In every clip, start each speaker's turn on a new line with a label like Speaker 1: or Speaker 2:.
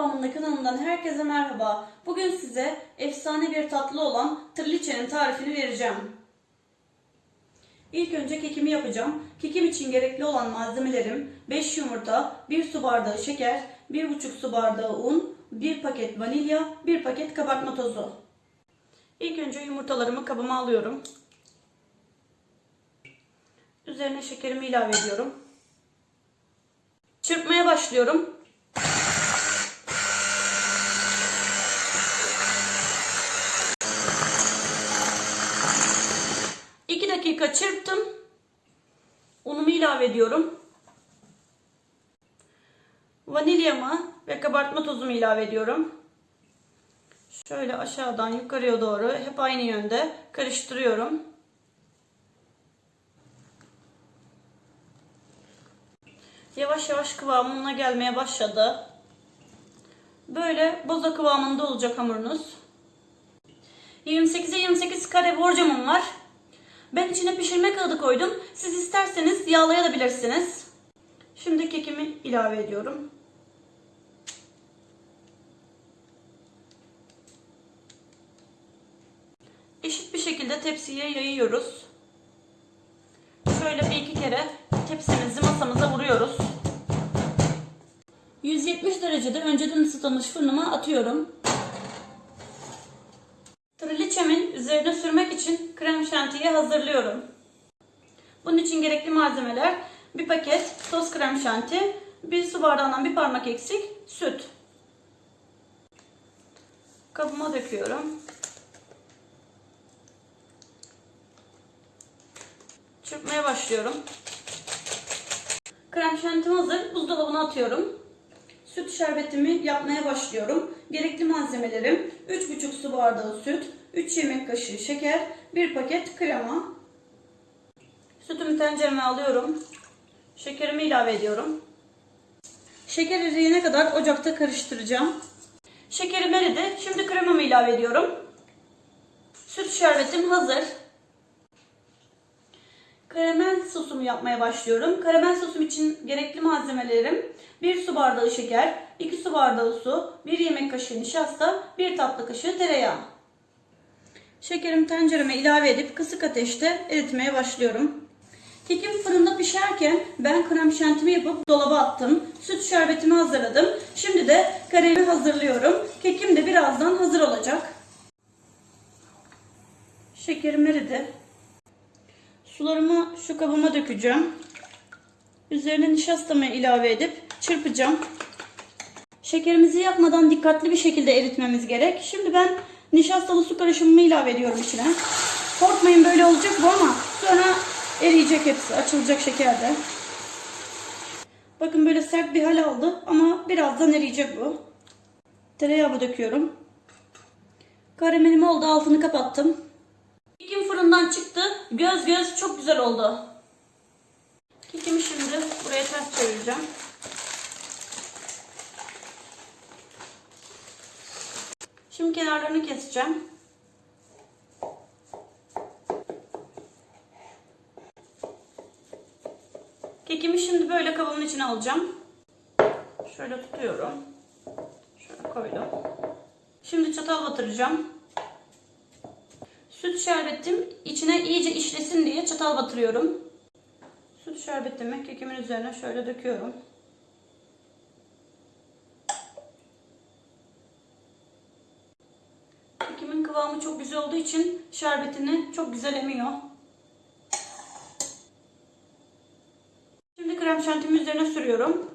Speaker 1: Kıvamında kanalından herkese merhaba. Bugün size efsane bir tatlı olan trileçenin tarifini vereceğim. İlk önce kekimi yapacağım. Kekim için gerekli olan malzemelerim 5 yumurta, 1 su bardağı şeker, 1,5 su bardağı un, 1 paket vanilya, 1 paket kabartma tozu. İlk önce yumurtalarımı kabıma alıyorum. Üzerine şekerimi ilave ediyorum. Çırpmaya başlıyorum. 2 dakika çırptım. Unumu ilave ediyorum. Vanilyamı ve kabartma tozumu ilave ediyorum. Şöyle aşağıdan yukarıya doğru hep aynı yönde karıştırıyorum. Yavaş yavaş kıvamına gelmeye başladı. Böyle boza kıvamında olacak hamurunuz. 28'e 28 kare borcamım var. Ben içine pişirme kağıdı koydum. Siz isterseniz yağlayabilirsiniz. Şimdi kekimi ilave ediyorum. Eşit bir şekilde tepsiye yayıyoruz. Şöyle bir iki kere tepsimizi masamıza vuruyoruz. 170 derecede önceden ısıtılmış fırınıma atıyorum. Üzerine sürmek için krem şantiyi hazırlıyorum. Bunun için gerekli malzemeler bir paket toz krem şanti, bir su bardağından bir parmak eksik süt. Kabıma döküyorum. Çırpmaya başlıyorum. Krem şantim hazır. Buzdolabına atıyorum. Süt şerbetimi yapmaya başlıyorum. Gerekli malzemelerim 3,5 su bardağı süt, 3 yemek kaşığı şeker, 1 paket krema. Sütümü tencereme alıyorum. Şekerimi ilave ediyorum. Şeker eriyene kadar ocakta karıştıracağım. Şekerim eridi. Şimdi kremamı ilave ediyorum. Süt şerbetim hazır. Karamel sosumu yapmaya başlıyorum. Karamel sosum için gerekli malzemelerim 1 su bardağı şeker, 2 su bardağı su, 1 yemek kaşığı nişasta, 1 tatlı kaşığı tereyağı. Şekerimi tencereme ilave edip kısık ateşte eritmeye başlıyorum. Kekim fırında pişerken ben krem şantimi yapıp dolaba attım. Süt şerbetimi hazırladım. Şimdi de karemi hazırlıyorum. Kekim de birazdan hazır olacak. Şekerim eridi. Sularımı şu kabıma dökeceğim. Üzerine nişastamı ilave edip çırpacağım. Şekerimizi yakmadan dikkatli bir şekilde eritmemiz gerek. Şimdi ben nişastalı su karışımımı ilave ediyorum içine. Korkmayın böyle olacak bu ama sonra eriyecek hepsi. Açılacak şeker de. Bakın böyle sert bir hal aldı ama birazdan eriyecek bu. Tereyağımı döküyorum. Karamelim oldu altını kapattım. Kekim fırından çıktı. Göz göz çok güzel oldu. Kekimi şimdi buraya ters çevireceğim. Şimdi kenarlarını keseceğim. Kekimi şimdi böyle kabımın içine alacağım. Şöyle tutuyorum. Şöyle koydum. Şimdi çatal batıracağım. Süt şerbetim içine iyice işlesin diye çatal batırıyorum. Süt şerbetimi kekimin üzerine şöyle döküyorum. Kekimin kıvamı çok güzel olduğu için şerbetini çok güzel emiyor. Şimdi krem şantimi üzerine sürüyorum.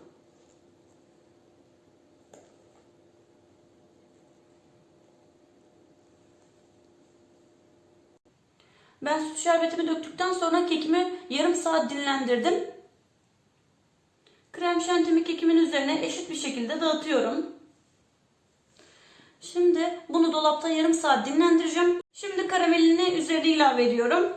Speaker 1: Ben süt şerbetimi döktükten sonra kekimi yarım saat dinlendirdim. Krem şantimi kekimin üzerine eşit bir şekilde dağıtıyorum. Şimdi bunu dolapta yarım saat dinlendireceğim. Şimdi karamelini üzerine ilave ediyorum.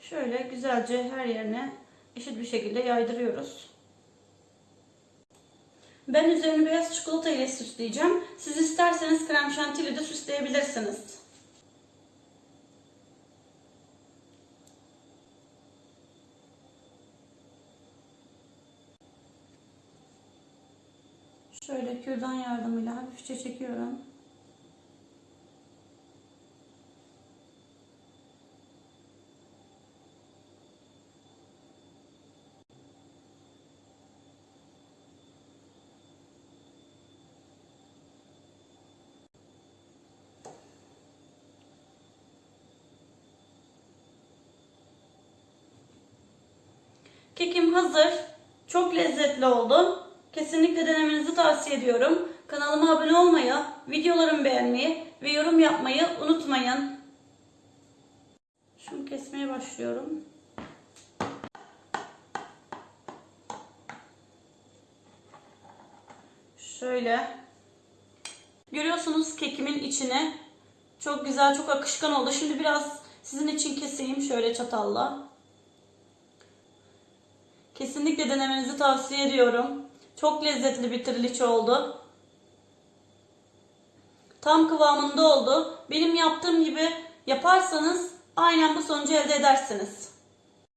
Speaker 1: Şöyle güzelce her yerine eşit bir şekilde yaydırıyoruz. Ben üzerini beyaz çikolata ile süsleyeceğim. Siz isterseniz krem şanti ile de süsleyebilirsiniz. Şöyle kürdan yardımıyla hafifçe çekiyorum. Kekim hazır. Çok lezzetli oldu. Kesinlikle denemenizi tavsiye ediyorum. Kanalıma abone olmayı, videolarımı beğenmeyi ve yorum yapmayı unutmayın. Şunu kesmeye başlıyorum. Şöyle. Görüyorsunuz kekimin içine. Çok güzel, çok akışkan oldu. Şimdi biraz sizin için keseyim şöyle çatalla. Kesinlikle denemenizi tavsiye ediyorum. Çok lezzetli bir triliçe oldu. Tam kıvamında oldu. Benim yaptığım gibi yaparsanız aynen bu sonucu elde edersiniz.